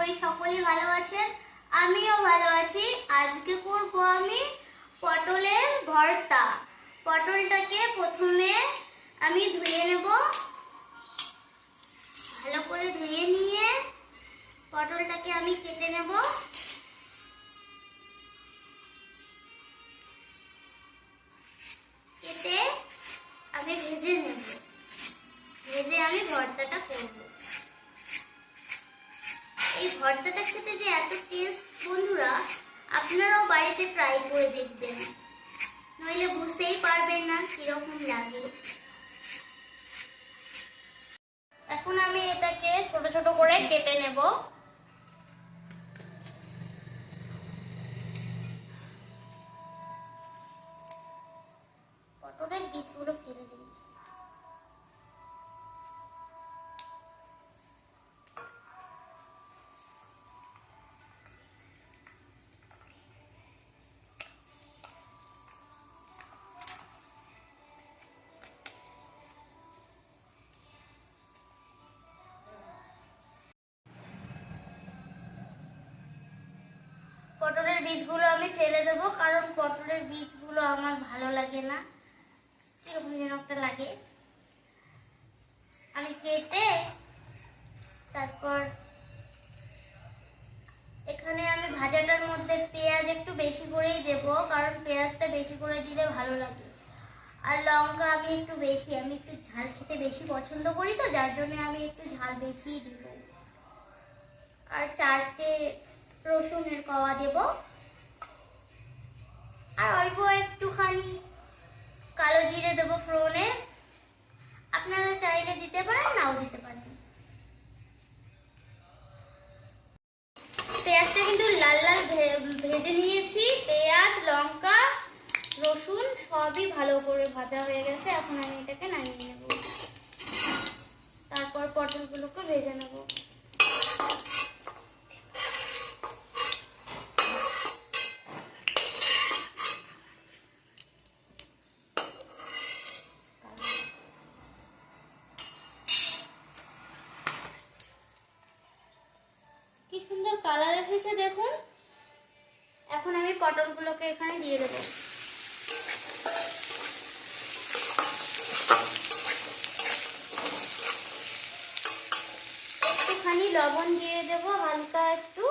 করি সকলেই ভালো আছেন? আমিও ভালো আছি। আজকে করব আমি পটলের ভর্তা। পটলটাকে প্রথমে আমি ধুয়ে নেব। ভালো করে ধুয়ে নিয়ে পটলটাকে আমি কেটে নেব। কেটে আমি ভেজে নেব। ভেজে আমি ভর্তাটা করব। টেস্ট বন্ধুরা, আপনারাও বাড়িতে ট্রাই করে দেখবেন। নইলে বুঝতেই পারবেন না কীরকম লাগে। এখন আমি এটাকে ছোট ছোট করে কেটে নেব। বীজগুলো আমি ফেলে দেবো, কারণ পটলের বীজগুলো আমার ভালো লাগে না। কীরকম যেন একটা লাগে। আমি কেটে তারপর এখানে আমি ভাজাটার মধ্যে পেঁয়াজ একটু বেশি করেই দেব, কারণ পেঁয়াজটা বেশি করে দিলে ভালো লাগে। আর লঙ্কা আমি একটু বেশি, আমি একটু ঝাল খেতে বেশি পছন্দ করি তো, যার জন্য আমি একটু ঝাল বেশিই দিব। আর চারটে রসুনের কওয়া দেব। অল্প একটুখানি। কালো জিরে দেবো ফোড়নে। আপনারা চাইলে দিতে পারেন, নাও দিতে পারেন। পেঁয়াজটা কিন্তু লাল লাল ভেজে নিয়েছি। পেঁয়াজ, লঙ্কা, রসুন, সবই ভালো করে ভাজা হয়ে গেছে। এখন আমি এটাকে নামিয়ে নেব। তারপর পটলগুলোকে ভেজে নেব কি সুন্দর কালার এসেছে, দেখুন। এখন আমি পটলগুলোকে এখানে দিয়ে দেবো। একটুখানি লবণ দিয়ে দেব, হালকা একটু।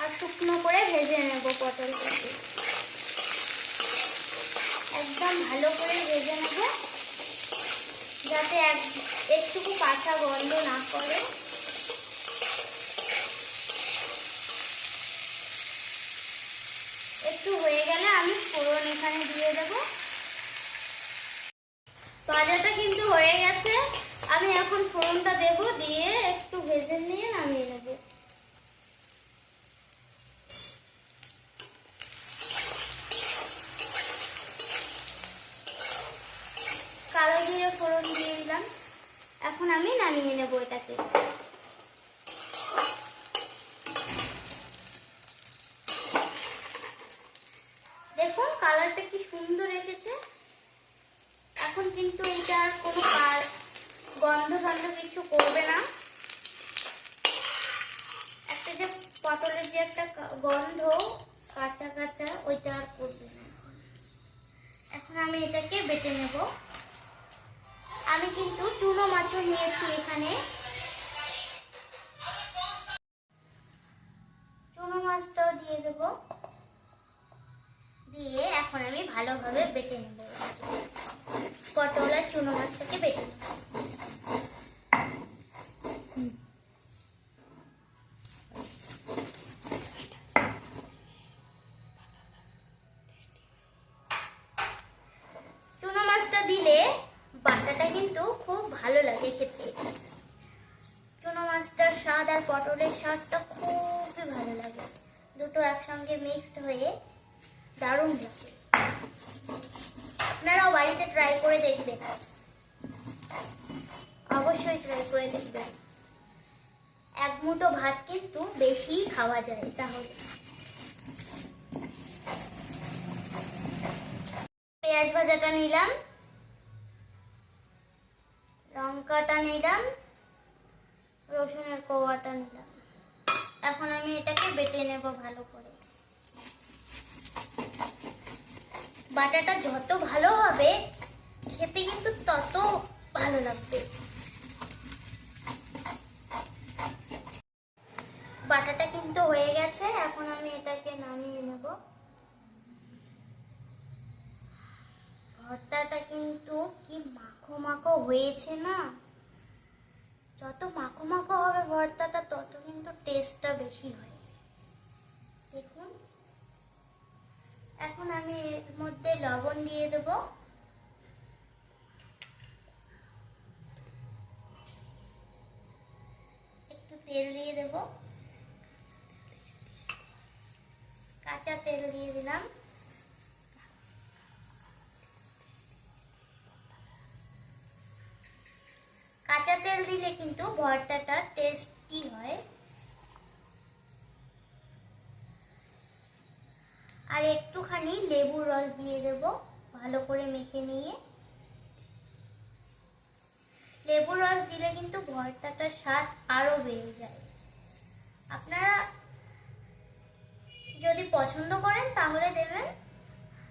আর শুকনো করে ভেজে নেব পটলটাকে। একদম ভালো করে ভেজে নেব, যাতে এক একটুকু কাঁচা গন্ধ না করে একটু হয়ে গেলে আমি ফোড়ন এখানে দিয়ে দেব। ভাজাটা কিন্তু হয়ে গেছে। আমি এখন ফোড়নটা দেব, দিয়ে একটু ভেজে নিয়ে নামিয়ে নেব। কালো দিয়ে ফোড়ন দিয়ে দিলাম। এখন আমি নামিয়ে নেব এটাকে দেখুন কালারটা কি সুন্দর এসেছে। এখন কিন্তু এটা আর কোনো গন্ধ গন্ধ কিছু করবে না। একটা যে পটলের যে একটা গন্ধ কাঁচা কাঁচা, ওইটা আর করবে না। এখন আমি এটাকে বেটে নেব। আমি কিন্তু চুনো মাছও নিয়েছি এখানে। চুনো মাছটাও দিয়ে দেব। এখন আমি ভালোভাবে বেটে নেব। পটল আর চুনো মাছটাকে বেটে নেব। মাছটা দিলে বাটাটা কিন্তু খুব ভালো লাগে খেতে। চুনো মাছটার স্বাদ আর পটলের স্বাদটা খুবই ভালো লাগে। দুটো একসঙ্গে মিক্সড হয়ে দারুণ লাগে। আপনারাও বাড়িতে ট্রাই করে দেখবেন। অবশ্যই ট্রাই করে দেখবেন। এক মুঠো ভাত কিন্তু বেশি খাওয়া যায় তাহলে। পেঁয়াজ ভাজাটা নিলাম। লঙ্কাটা নিলাম। রসুনের কোয়াটা নিলাম। এখন আমি এটাকে বেটে নেব ভালো করে। বাটাটা যত ভালো হবে, খেতে কিন্তু তত ভালো লাগবে। বাটাটা কিন্তু হয়ে গেছে, এখন আমি এটাকে নামিয়ে নেব। ভর্তাটা কিন্তু কি মাখো মাখো হয়েছে না? যত মাখো মাখো হবে ভর্তাটা, তত কিন্তু টেস্টটা বেশি হয় দেখুন এখন আমি এর মধ্যে লবণ দিয়ে দেব। একটু তেল দিয়ে দেব। কাঁচা তেল দিয়ে দিলাম। কাঁচা তেল দিলে কিন্তু ভর্তাটা টেস্টি হয়। আর একটুখানি লেবুর রস দিয়ে দেব, ভালো করে মেখে নিয়ে। লেবুর রস দিলে কিন্তু ভর্তাটার স্বাদ আরও বেড়ে যায়। আপনারা যদি পছন্দ করেন তাহলে দেবেন,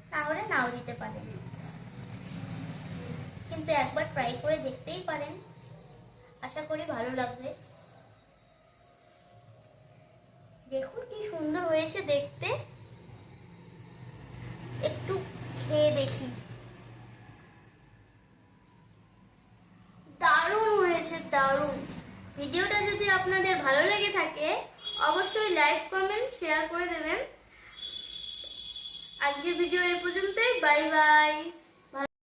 তাহলে নাও দিতে পারেন। কিন্তু একবার ট্রাই করে দেখতেই পারেন। আশা করি ভালো লাগবে। দেখুন কি সুন্দর হয়েছে দেখতে। খেয়ে দেখি। দারুণ হয়েছে, দারুণ। ভিডিওটা যদি আপনাদের ভালো লেগে থাকে, অবশ্যই লাইক কমেন্ট শেয়ার করে দেবেন। আজকের ভিডিও এ পর্যন্তই বাই বাই